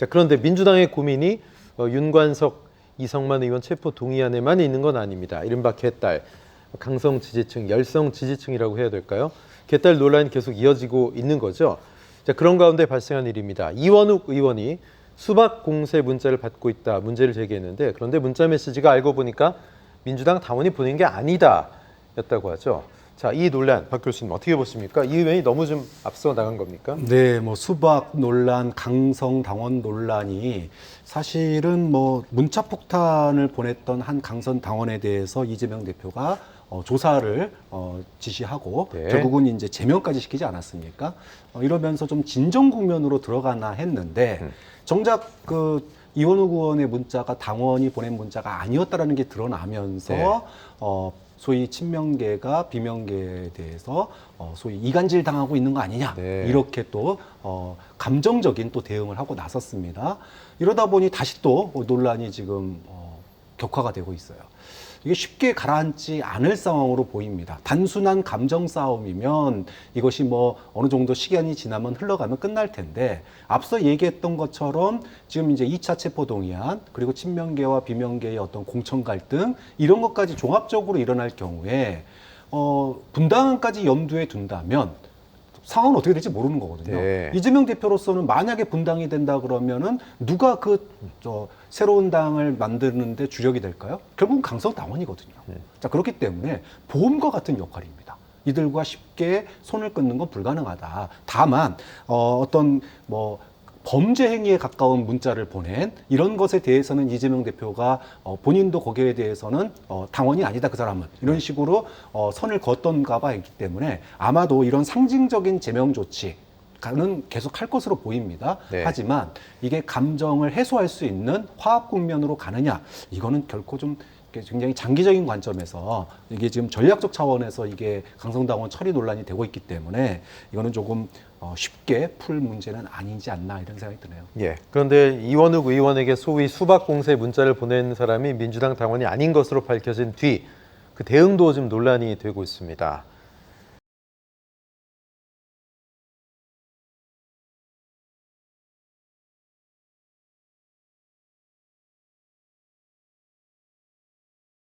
자, 그런데 민주당의 고민이 어, 윤관석, 이성만 의원 체포 동의안에만 있는 건 아닙니다. 이른바 개딸, 강성 지지층, 열성 지지층이라고 해야 될까요? 개딸 논란이 계속 이어지고 있는 거죠. 자, 그런 가운데 발생한 일입니다. 이원욱 의원이 수박 공세 문자를 받고 있다 문제를 제기했는데 그런데 문자 메시지가 알고 보니까 민주당 당원이 보낸 게 아니다 였다고 하죠. 자, 이 논란 박 교수님 어떻게 보십니까? 이 의원이 너무 좀 앞서 나간 겁니까? 네, 뭐 수박 논란, 강성 당원 논란이 사실은 뭐 문자 폭탄을 보냈던 한 강선 당원에 대해서 이재명 대표가 어, 조사를 어, 지시하고 네. 결국은 이제 제명까지 시키지 않았습니까? 어, 이러면서 좀 진정 국면으로 들어가나 했는데 음. 정작 그 이원욱 의원의 문자가 당원이 보낸 문자가 아니었다라는 게 드러나면서 네. 어, 소위 친명계가 비명계에 대해서 어, 소위 이간질 당하고 있는 거 아니냐 네. 이렇게 또 어, 감정적인 또 대응을 하고 나섰습니다. 이러다 보니 다시 또 논란이 지금 어, 격화가 되고 있어요. 이게 쉽게 가라앉지 않을 상황으로 보입니다. 단순한 감정 싸움이면 이것이 뭐 어느 정도 시간이 지나면 흘러가면 끝날 텐데 앞서 얘기했던 것처럼 지금 이제 2차 체포 동의안 그리고 친명계와 비명계의 어떤 공천 갈등 이런 것까지 종합적으로 일어날 경우에 어, 분당까지 염두에 둔다면 상황은 어떻게 될지 모르는 거거든요. 네. 이재명 대표로서는 만약에 분당이 된다 그러면은 누가 그 저 새로운 당을 만드는데 주력이 될까요? 결국은 강성 당원이거든요. 네. 자 그렇기 때문에 보험과 같은 역할입니다. 이들과 쉽게 손을 끊는 건 불가능하다. 다만 어, 어떤 뭐 범죄 행위에 가까운 문자를 보낸 이런 것에 대해서는 이재명 대표가 어, 본인도 거기에 대해서는 어, 당원이 아니다 그 사람은 이런 식으로 어, 선을 걷던가 봐 있기 때문에 아마도 이런 상징적인 제명 조치 는 계속 할 것으로 보입니다. 네. 하지만 이게 감정을 해소할 수 있는 화합 국면으로 가느냐 이거는 결코 좀 굉장히 장기적인 관점에서 이게 지금 전략적 차원에서 이게 강성당원 처리 논란이 되고 있기 때문에 이거는 조금 어, 쉽게 풀 문제는 아니지 않나 이런 생각이 드네요. 예. 그런데 이원욱 의원에게 소위 수박 공세 문자를 보낸 사람이 민주당 당원이 아닌 것으로 밝혀진 뒤 그 대응도 좀 논란이 되고 있습니다.